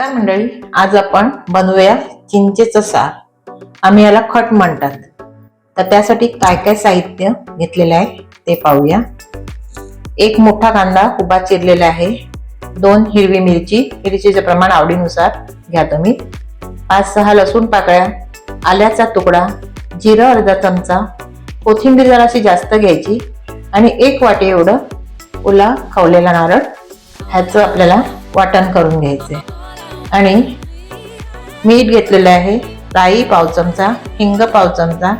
नमस्कार मंडळी. आज आपण बनवूया चिंचेचं सार. आम्ही याला खट म्हणतात. तर त्यासाठी काय काय साहित्य घेतलेलं आहे ते पाहूया. एक मोठा कांदा उभा चिरलेला आहे. दोन हिरवी मिरची. मिरचीचं प्रमाण आवडीनुसार घ्या तुम्ही. पाच सहा लसूण पाकळ्या आल्याचा तुकडा जिरं अर्धा चमचा कोथिंबीर जराशी जास्त घ्यायची आणि एक वाटी एवढं ओला खवलेला नारळ. ह्याचं आपल्याला वाटण करून घ्यायचं आहे आणि मीठ घेतलेलं आहे राई पाव चमचा हिंग पाव चमचा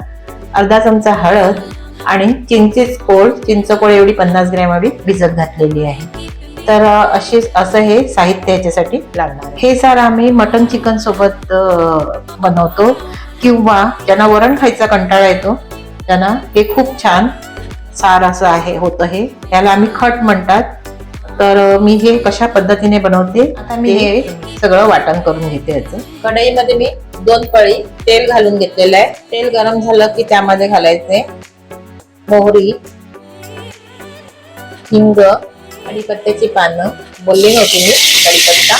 अर्धा चमचा हळद आणि चिंचेच कोळ चिंचकोळ एवढी पन्नास ग्रॅम एवढी भिजत घातलेली आहे. तर अ, अशी असं हे साहित्य याच्यासाठी लागणार हे सार आम्ही मटन चिकन सोबत बनवतो किंवा ज्यांना वरण खायचा कंटाळा येतो त्यांना हे खूप छान सार असं आहे होतं हे. याला आम्ही खट म्हणतात. तर मी हे कशा पद्धतीने बनवते आता मी हे सगळं वाटण करून घेते याचं. कढईमध्ये मी दोन पळी तेल घालून घेतलेलं आहे. तेल गरम झालं की त्यामध्ये घालायचे मोहरी हिंग कढीपत्त्याची पानं. बोलली नव्हती मी कढीपत्ता.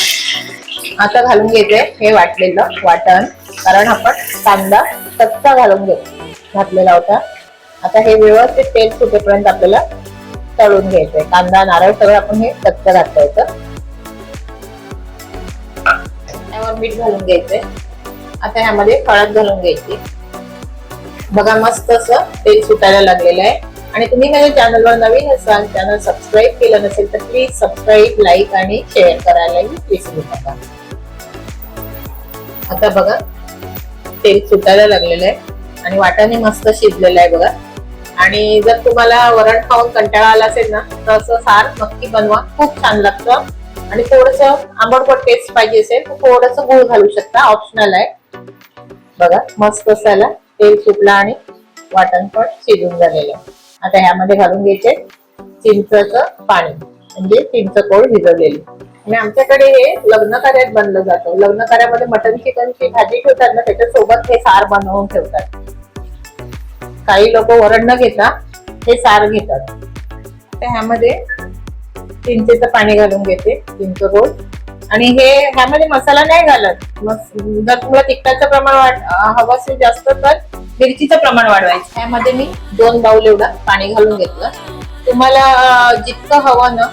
आता घालून घेते हे वाटलेलं वाटण. कारण आपण कांदा कच्चा घालून घेत घातलेला होता. आता हे व्यवस्थित तेल सुटेपर्यंत आपल्याला तळून घ्यायचंय. कांदा नारळ सगळं आपण हे कच्चं घातलं येतं मीठ घालून घ्यायचंय. आता ह्यामध्ये हळद घालून घ्यायची. बघा मस्त असं तेल सुटायला लागलेलं आहे. आणि तुम्ही माझ्या चॅनलवर नवीन असाल चॅनल सबस्क्राईब केलं नसेल तर प्लीज सबस्क्राईब लाईक आणि शेअर करायलाही विसरू नका. आता बघा तेल सुटायला लागलेलं आहे. आणि वाटाने मस्त शिजलेलं आहे बघा. आणि जर तुम्हाला वरण खाऊन कंटाळा आला असेल ना तर असं सार नक्की बनवा. खूप छान लागतं. आणि थोडस आंबटपट टेस्ट पाहिजे असेल तर थोडस गुळ घालू शकता. ऑप्शनल आहे. बघा मस्त असायला तेल सुटला आणि वाटण पण शिजून झालेलं आता ह्यामध्ये घालून घ्यायचे चिंचचं पाणी. म्हणजे चिंच कोळ भिजवलेली. आणि आमच्याकडे हे लग्न कार्यात बनलं जातं. लग्न कार्यामध्ये मटन चिकनची भाजी ठेवतात ना त्याच्यासोबत हे सार बनवून ठेवतात. काही लोक वरण न घेता हे सार घेतात. तर ह्यामध्ये चिंचेचं पाणी घालून घेते चिंच गोड आणि हे ह्यामध्ये मसाला नाही घालत. मग जर तुम्हाला तिखटाचं प्रमाण वाढ हवं असेल जास्त तर मिरचीचं प्रमाण वाढवायचं. ह्यामध्ये मी दोन बाऊल एवढा पाणी घालून घेतलं. तुम्हाला जितकं हवं ना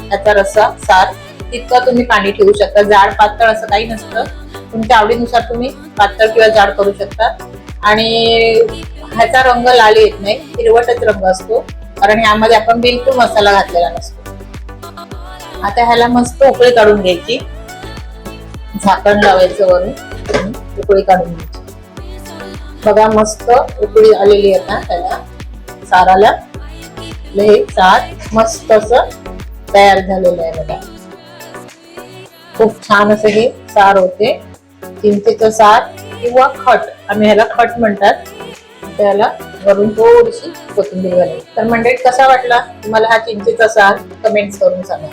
त्याचा रस्सा सार तितकं तुम्ही पाणी ठेवू शकता. जाड पातळ असं काही नसतं. तुमच्या आवडीनुसार तुम्ही पातळ किंवा जाड करू शकता. आणि ह्याचा रंग लाल येत नाही हिरवटच रंग असतो. कारण यामध्ये आपण बिलकुल मसाला घातलेला नसतो. आता ह्याला मस्त उकळी काढून घ्यायची. झाकण लावायचं वरून. उकळी काढून घ्यायची. बघा मस्त उकळी आलेली आहे ना त्याला. साराला. आपलं हे सार मस्त असं तयार झालेलं आहे बघा. खूप छान असं हे सार होते. चिंचेचं सार किंवा खट आम्ही ह्याला खट म्हणतात. त्याला वरून थोडीशी कोथिंबीर घालायची तर मंडळी कसा वाटला? तुम्हाला हा चिंचेचा सार कमेंट्स करून सांगा.